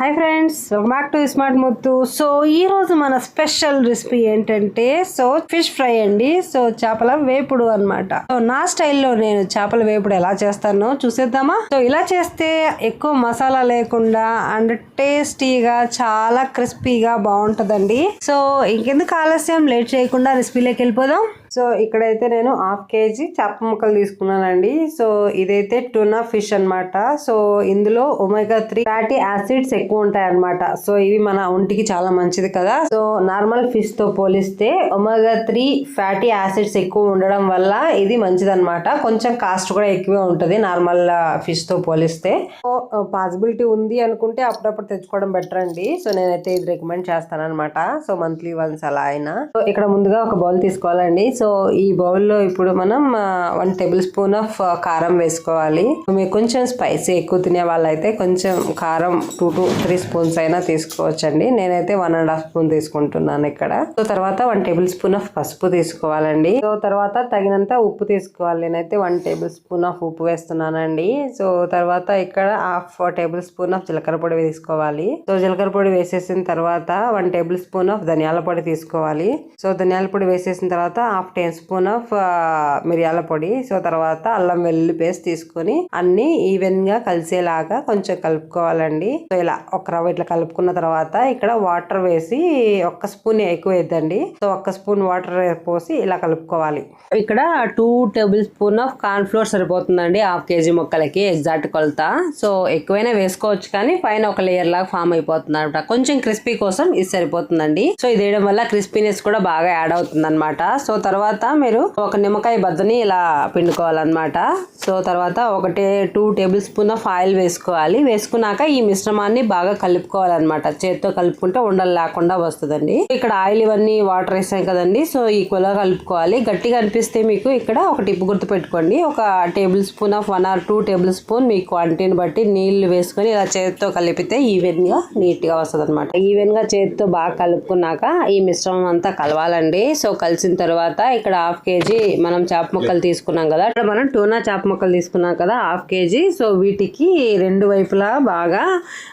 Hi friends welcome back to smart Muthu. So ఈరోజు మన special recipe ఏంటంటే so fish fry అండి. So చేపల వేపుడు అన్నమాట. సో నా స్టైల్లో నేను చేపల వేపుడు ఎలా చేస్తానో చూసేద్దామా? సో ఇలా చేస్తే ఎక్కువ మసాలా లేకుండా అండ్ టేస్టీగా చాలా క్రిస్పీగా బాగుంటుందండి. సో ఇంకెందుకు ఆలస్యం? లేట్ చేయకుండా రెసిపీలోకి వెళ్ళిపోదాం. సో ఇక్కడైతే నేను హాఫ్ కేజీ చేప ముక్కలు తీసుకున్నానండి. సో ఇదైతే టునా ఫిష్ అన్నమాట. సో ఇందులో ఒమేగా త్రీ ఫ్యాటీ యాసిడ్స్ ఎక్కువ ఉంటాయి అనమాట సో ఇవి మన ఒంటికి చాలా మంచిది కదా. సో నార్మల్ ఫిష్తో పోలిస్తే ఒమేగా త్రీ ఫ్యాటీ యాసిడ్స్ ఎక్కువ ఉండడం వల్ల ఇది మంచిది అనమాట కొంచెం కాస్ట్ కూడా ఎక్కువే ఉంటుంది నార్మల్ ఫిష్తో పోలిస్తే. సో పాసిబిలిటీ ఉంది అనుకుంటే అప్పుడప్పుడు తెచ్చుకోవడం బెటర్ అండి. సో నేనైతే ఇది రికమెండ్ చేస్తాను అనమాట సో మంత్లీ వన్స్ అలా అయినా. సో ఇక్కడ ముందుగా ఒక బౌల్ తీసుకోవాలండి. సో ఈ బౌల్లో ఇప్పుడు మనం వన్ టేబుల్ స్పూన్ ఆఫ్ కారం వేసుకోవాలి. మీకు కొంచెం స్పైసీ ఎక్కువ తినే వాళ్ళైతే కొంచెం కారం టూ టు త్రీ స్పూన్స్ అయినా తీసుకోవచ్చండి. నేనైతే వన్ అండ్ హాఫ్ స్పూన్ తీసుకుంటున్నాను ఇక్కడ. సో తర్వాత వన్ టేబుల్ స్పూన్ ఆఫ్ పసుపు తీసుకోవాలండి. సో తర్వాత తగినంత ఉప్పు తీసుకోవాలి. నేనైతే వన్ టేబుల్ స్పూన్ ఆఫ్ ఉప్పు వేస్తున్నానండి. సో తర్వాత ఇక్కడ హాఫ్ టేబుల్ స్పూన్ ఆఫ్ జీలకర్ర పొడి తీసుకోవాలి సో జీలకర్ర పొడి వేసేసిన తర్వాత వన్ టేబుల్ స్పూన్ ఆఫ్ ధనియాల పొడి తీసుకోవాలి. సో ధనియాల పొడి వేసేసిన తర్వాత హాఫ్ టీ స్పూన్ ఆఫ్ మిరియాల పొడి. సో తర్వాత అల్లం వెల్లుల్లి పేస్ట్ తీసుకొని అన్ని ఈవెన్గా కలిసేలాగా కొంచెం కలుపుకోవాలండి. సో ఇలా ఒక రవ్వ ఇట్లా కలుపుకున్న తర్వాత ఇక్కడ వాటర్ వేసి ఒక్క స్పూన్ ఎక్కువ వేద్దండి సో ఒక్క స్పూన్ వాటర్ పోసి ఇలా కలుపుకోవాలి. ఇక్కడ two tablespoon of corn flour సరిపోతుందండి. హాఫ్ కేజీ మొక్కలకి ఎగ్జాక్ట్ కొలత. సో ఎక్కువైనా వేసుకోవచ్చు కానీ పైన ఒక లేయర్ లాగా ఫామ్ అయిపోతుంది అనమాట కొంచెం క్రిస్పీ కోసం ఇది సరిపోతుందండి. సో ఇది వేయడం వల్ల క్రిస్పీనెస్ కూడా బాగా యాడ్ అవుతుంది అనమాట సో తర్వాత తర్వాత మీరు ఒక నిమ్మకాయ బద్దని ఇలా పిండుకోవాలన్నమాట. సో తర్వాత ఒకటే two tablespoon of oil వేసుకోవాలి. వేసుకున్నాక ఈ మిశ్రమాన్ని బాగా కలుపుకోవాలన్నమాట. చేతితో కలుపుకుంటే ఉండలు లేకుండా వస్తుందండి. ఇక్కడ ఆయిల్ ఇవన్నీ వాటర్ వేసాం కదండి. సో ఈ గా కలుపుకోవాలి. గట్టిగా అనిపిస్తే మీకు ఇక్కడ ఒక టిప్పు గుర్తు పెట్టుకోండి. ఒక tablespoon of one or two tablespoon మీ క్వాంటిటీని బట్టి నీళ్ళు వేసుకొని ఇలా చేతితో కలిపితే ఈవెన్గా గా నీట్గా వస్తుంది అనమాట ఈవెన్గా చేతితో బాగా కలుపుకున్నాక ఈ మిశ్రమం అంతా కలవాలండి. సో కలిసిన తర్వాత ఇక్కడ హాఫ్ కేజీ మనం చేప ముక్కలు తీసుకున్నాం కదా. ఇక్కడ మనం టూనా చేప ముక్కలు తీసుకున్నాం కదా హాఫ్ కేజీ. సో వీటికి రెండు వైపులా బాగా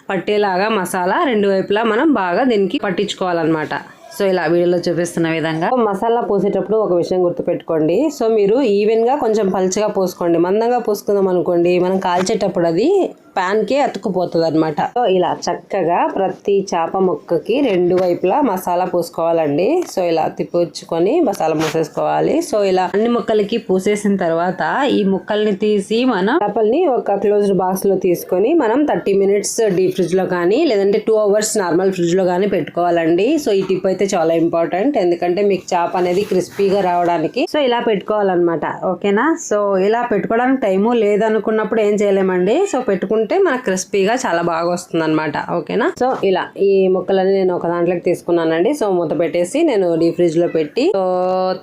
పట్టేలాగా మసాలా రెండు వైపులా మనం బాగా దీనికి పట్టించుకోవాలన్నమాట. సో ఇలా వీడియోలో చూపిస్తున్న విధంగా. మసాలా పోసేటప్పుడు ఒక విషయం గుర్తుపెట్టుకోండి. సో మీరు ఈవెన్గా కొంచెం పలుచగా పోసుకోండి. మందంగా పోసుకుందాం అనుకోండి. మనం కాల్చేటప్పుడు అది ప్యాన్కే అతుక్కుపోతుంది అనమాట సో ఇలా చక్కగా ప్రతి చేప ముక్కకి రెండు వైపులా మసాలా పోసుకోవాలండి. సో ఇలా తిప్పుచ్చుకొని మసాలా మూసేసుకోవాలి. సో ఇలా అన్ని ముక్కలకి పూసేసిన తర్వాత ఈ ముక్కల్ని తీసి మనం చేపల్ని ఒక క్లోజ్డ్ బాక్స్లో తీసుకొని మనం థర్టీ మినిట్స్ డీప్ ఫ్రిడ్జ్లో కానీ లేదంటే టూ అవర్స్ నార్మల్ ఫ్రిడ్జ్లో కానీ పెట్టుకోవాలండి. సో ఈ టిప్ అయితే చాలా ఇంపార్టెంట్. ఎందుకంటే మీకు చేప అనేది క్రిస్పీగా రావడానికి. సో ఇలా పెట్టుకోవాలన్నమాట. ఓకేనా? సో ఇలా పెట్టుకోవడానికి టైము లేదనుకున్నప్పుడు ఏం చేయలేమండి. సో పెట్టుకుంటే మనకు క్రిస్పీగా చాలా బాగా వస్తుంది అనమాట ఓకేనా? సో ఇలా ఈ ముక్కలన్నీ నేను ఒక దాంట్లోకి తీసుకున్నానండి. సో మూత పెట్టేసి నేను డీ ఫ్రిడ్జ్లో పెట్టి సో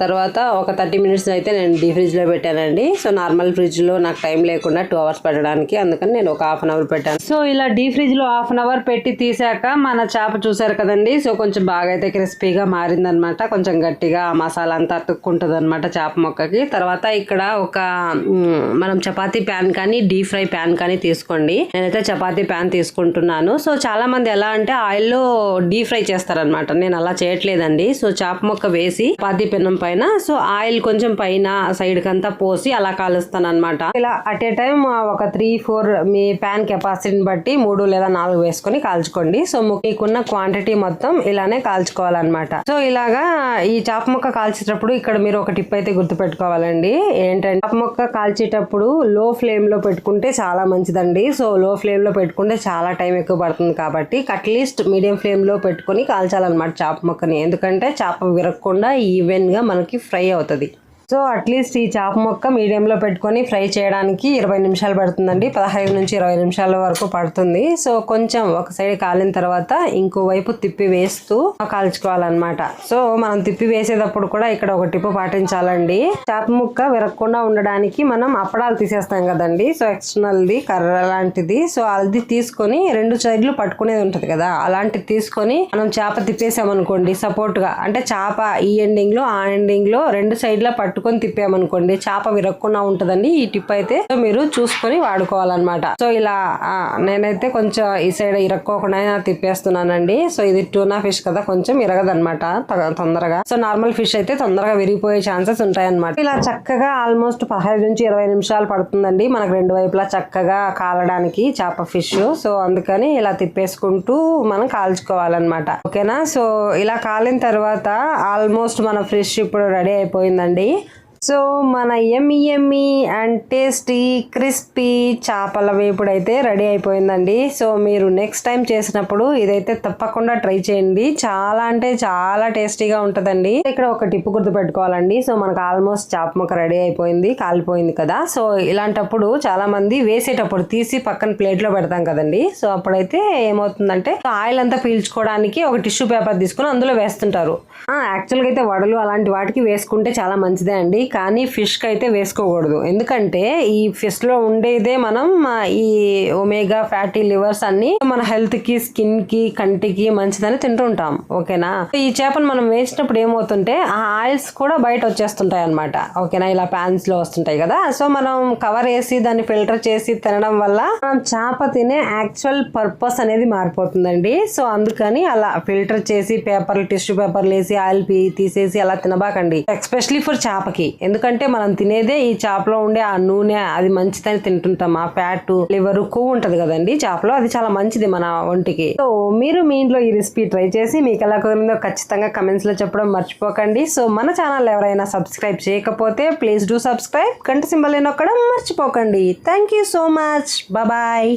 తర్వాత ఒక థర్టీ మినిట్స్ అయితే నేను డీ ఫ్రిడ్జ్లో పెట్టానండి. సో నార్మల్ ఫ్రిడ్జ్లో నాకు టైం లేకుండా టూ అవర్స్ పెట్టడానికి అందుకని నేను ఒక హాఫ్ అన్ అవర్ పెట్టాను. సో ఇలా డీ ఫ్రిడ్జ్లో హాఫ్ అన్ అవర్ పెట్టి తీసాక మన చేప చూసారు కదండి. సో కొంచెం బాగా అయితే క్రిస్పీగా మారిందనమాట. కొంచెం గట్టిగా మసాలా అంతా అతుక్కుంటుంది అనమాట చేప మొక్కకి. తర్వాత ఇక్కడ ఒక మనం చపాతీ ప్యాన్ కానీ డీప్ ఫ్రై ప్యాన్ కానీ తీసుకోండి. నేనైతే చపాతీ ప్యాన్ తీసుకుంటున్నాను. సో చాలా మంది ఎలా అంటే ఆయిల్లో డీప్ ఫ్రై చేస్తారనమాట. నేను అలా చేయట్లేదండి. సో చేప మొక్క వేసి చపాతీ పెనం పైన సో ఆయిల్ కొంచెం పైన సైడ్ కంతా పోసి అలా కాలుస్తాను అనమాట ఇలా అట్ ఏ టైం ఒక త్రీ ఫోర్ మీ ప్యాన్ కెపాసిటీని బట్టి మూడు లేదా నాలుగు వేసుకొని కాల్చుకోండి. సో మీకున్న క్వాంటిటీ మొత్తం ఇలానే కాల్చుకోవాలి. కాల్చుకోవాలన్నమాట సో ఇలాగా ఈ చాప మొక్క కాల్చేటప్పుడు ఇక్కడ మీరు ఒక టిప్ అయితే గుర్తుపెట్టుకోవాలండి. ఏంటంటే చాప మొక్క కాల్చేటప్పుడు లో ఫ్లేమ్లో పెట్టుకుంటే చాలా మంచిదండి. సో లో ఫ్లేమ్లో పెట్టుకుంటే చాలా టైం ఎక్కువ పడుతుంది కాబట్టి అట్లీస్ట్ మీడియం ఫ్లేమ్లో పెట్టుకొని కాల్చాలన్నమాట చాప మొక్కని. ఎందుకంటే చాప విరగకుండా ఈవెన్గా మనకి ఫ్రై అవుతుంది. సో అట్లీస్ట్ ఈ చేప మొక్క మీడియంలో పెట్టుకొని ఫ్రై చేయడానికి ఇరవై నిమిషాలు పడుతుందండి. పదహైదు నుంచి ఇరవై నిమిషాల వరకు పడుతుంది. సో కొంచెం ఒక సైడ్ కాలిన తర్వాత ఇంకో వైపు తిప్పి వేస్తూ కాల్చుకోవాలన్నమాట. సో మనం తిప్పి వేసేటప్పుడు కూడా ఇక్కడ ఒక టిప్పు పాటించాలండి. చేప ముక్క విరగకుండా ఉండడానికి మనం అప్పడాలు తీసేస్తాం కదండి. సో ఎక్స్టర్నల్ది కర్ర లాంటిది. సో అది తీసుకొని రెండు సైడ్లు పట్టుకునేది ఉంటుంది కదా అలాంటిది తీసుకొని మనం చేప తిప్పేసామనుకోండి సపోర్ట్గా. అంటే చేప ఈ ఎండింగ్లో ఆ ఎండింగ్లో రెండు సైడ్ల పట్టుకు పట్టుకొని తిప్పామనుకోండి చేప విరక్కుండా ఉంటుందండి. ఈ టిప్ అయితే సో మీరు చూసుకొని వాడుకోవాలన్నమాట. సో ఇలా నేనైతే కొంచెం ఈ సైడ్ ఇరక్కోకుండా తిప్పేస్తున్నానండి. సో ఇది టూనా ఫిష్ కదా కొంచెం ఇరగదనమాట తొందరగా. సో నార్మల్ ఫిష్ అయితే తొందరగా విరిగిపోయే ఛాన్సెస్ ఉంటాయన్నమాట. ఇలా చక్కగా ఆల్మోస్ట్ పదహైదు నుంచి ఇరవై నిమిషాలు పడుతుందండి. మనకు రెండు వైపులా చక్కగా కాలడానికి చేప ఫిష్ సో అందుకని ఇలా తిప్పేసుకుంటూ మనం కాల్చుకోవాలన్నమాట. ఓకేనా? సో ఇలా కాలిన తర్వాత ఆల్మోస్ట్ మన ఫిష్ ఇప్పుడు రెడీ అయిపోయిందండి. సో మన yummy yummy and tasty crispy చేపల వేపుడు అయితే రెడీ అయిపోయిందండి. సో మీరు నెక్స్ట్ టైం చేసినప్పుడు ఇదైతే తప్పకుండా ట్రై చేయండి. చాలా అంటే చాలా టేస్టీగా ఉంటుందండి. ఇక్కడ ఒక టిప్పు గుర్తు పెట్టుకోవాలండి. సో మనకు ఆల్మోస్ట్ చేప ముక్క రెడీ అయిపోయింది కాలిపోయింది కదా. సో ఇలాంటప్పుడు చాలా మంది వేసేటప్పుడు తీసి పక్కన ప్లేట్లో పెడతాం కదండి. సో అప్పుడైతే ఏమవుతుందంటే ఆయిల్ అంతా పీల్చుకోవడానికి ఒక టిష్యూ పేపర్ తీసుకుని అందులో వేస్తుంటారు. యాక్చువల్గా అయితే వడలు అలాంటి వాటికి వేసుకుంటే చాలా మంచిదే అండి. కానీ ఫిష్కి అయితే వేసుకోకూడదు. ఎందుకంటే ఈ ఫిష్లో ఉండేదే మనం ఈ ఒమేగా ఫ్యాటీ లివర్స్ అన్ని మన హెల్త్కి స్కిన్కి కంటికి మంచిదని తింటుంటాం. ఓకేనా? ఈ చేపను మనం వేసినప్పుడు ఏమవుతుంటే ఆ ఆయిల్స్ కూడా బయట వచ్చేస్తుంటాయి అనమాట ఓకేనా? ఇలా ప్యాన్స్లో వస్తుంటాయి కదా? సో మనం కవర్ వేసి దాన్ని ఫిల్టర్ చేసి తినడం వల్ల మనం చేప తినే యాక్చువల్ పర్పస్ అనేది మారిపోతుందండి. సో అందుకని అలా ఫిల్టర్ చేసి పేపర్లు టిష్యూ పేపర్లు వేసి ఆయిల్ పీ తీసేసి అలా తినబాకండి. Especially for చేపకి. ఎందుకంటే మనం తినేదే ఈ చేపలో ఉండే ఆ నూనె అది మంచిదని తింటుంటాం. ఆ ఫ్యాట్ లివర్ కొవ్వు ఉంటుంది కదండి. చేపలో అది చాలా మంచిది మన ఒంటికి. సో మీరు మీ ఇంట్లో ఈ రెసిపీ ట్రై చేసి మీకు ఎలా కుదిరిందో ఖచ్చితంగా కమెంట్స్లో చెప్పడం మర్చిపోకండి. సో మన ఛానల్ ఎవరైనా సబ్స్క్రైబ్ చేయకపోతే ప్లీజ్ డూ సబ్స్క్రైబ్. గంట సింబల్ నొక్కడం మర్చిపోకండి. Thank you so much bye